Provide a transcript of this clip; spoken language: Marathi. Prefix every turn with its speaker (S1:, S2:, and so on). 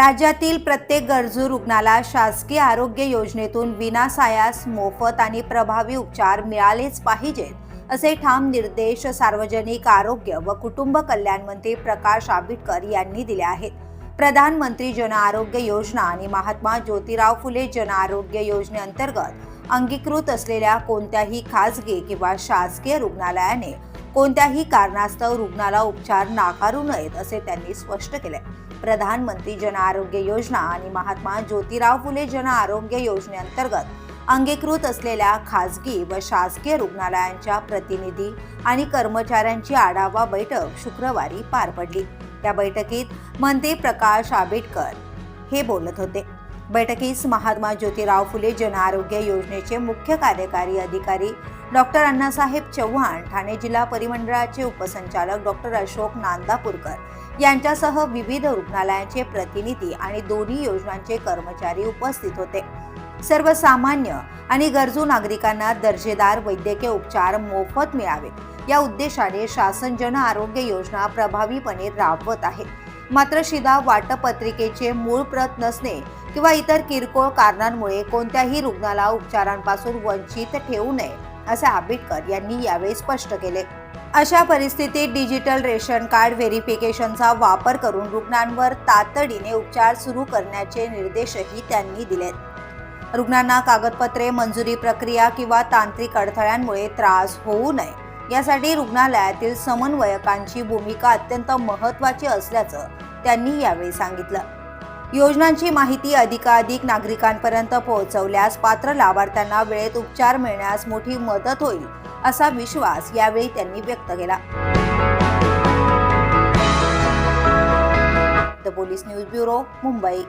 S1: राज्यातील प्रत्येक गरजू रुग्णाला शासकीय आरोग्य योजनेतून विनासायास मोफत आणि प्रभावी उपचार मिळालेच पाहिजेत असे ठाम निर्देश सार्वजनिक आरोग्य व कुटुंब कल्याण मंत्री प्रकाश आंबेडकर यांनी दिले आहेत. प्रधानमंत्री जन आरोग्य योजना आणि महात्मा ज्योतिराव फुले जन आरोग्य योजनेअंतर्गत अंगीकृत असलेल्या कोणत्याही खाजगी किंवा शासकीय रुग्णालयाने कोणत्याही कारणास्तव रुग्णाला उपचार नाकारू नयेत असे त्यांनी स्पष्ट केले. प्रधानमंत्री जन आरोग्य योजना आणि महात्मा ज्योतिराव फुले जन आरोग्य योजनेअंतर्गत अंगीकृत असलेल्या खाजगी व शासकीय रुग्णालयांच्या प्रतिनिधी आणि कर्मचाऱ्यांची आढावा बैठक शुक्रवारी पार पडली. या बैठकीत मंत्री प्रकाश आंबेडकर हे बोलत होते. बैठकीस महात्मा ज्योतिराव फुले जन आरोग्य योजनेचे मुख्य कार्यकारी अधिकारी डॉक्टर अण्णासाहेब चव्हाण ठाणे जिल्हा परिमंडळाचे उपसंचालक डॉक्टर अशोक नांदापूरकर यांच्यासह विविध रुग्णालयांचे प्रतिनिधी आणि दोन्ही योजनांचे कर्मचारी उपस्थित होते. सर्वसामान्य आणि गरजू नागरिकांना दर्जेदार वैद्यकीय उपचार मोफत मिळावे. या उद्देशाने शासन जन आरोग्य योजना प्रभावीपणे राबवत आहे. मात्र शिदा वाटपत्रिकेचे मूळ प्रत नसणे किंवा इतर किरकोळ कारणांमुळे कोणत्याही रुग्णाला उपचारांपासून वंचित ठेवू नये. असे आंबेडकर यांनी यावेळी स्पष्ट केले. अशा परिस्थितीत डिजिटल रेशन कार्ड व्हेरिफिकेशनचा वापर करून रुग्णांवर तातडीने उपचार सुरू करण्याचे निर्देशही त्यांनी दिलेत. रुग्णांना कागदपत्रे मंजुरी प्रक्रिया किंवा तांत्रिक अडथळ्यांमुळे त्रास होऊ नये यासाठी रुग्णालयातील समन्वयकांची भूमिका अत्यंत महत्त्वाची असल्याचं त्यांनी यावेळी सांगितलं. योजनांची माहिती अधिकाधिक नागरिकांपर्यंत पोहोचवल्यास पात्र लाभार्थ्यांना वेळेत उपचार मिळण्यास मोठी मदत होईल असा विश्वास यावेळी त्यांनी व्यक्त केला. The police news bureau Mumbai.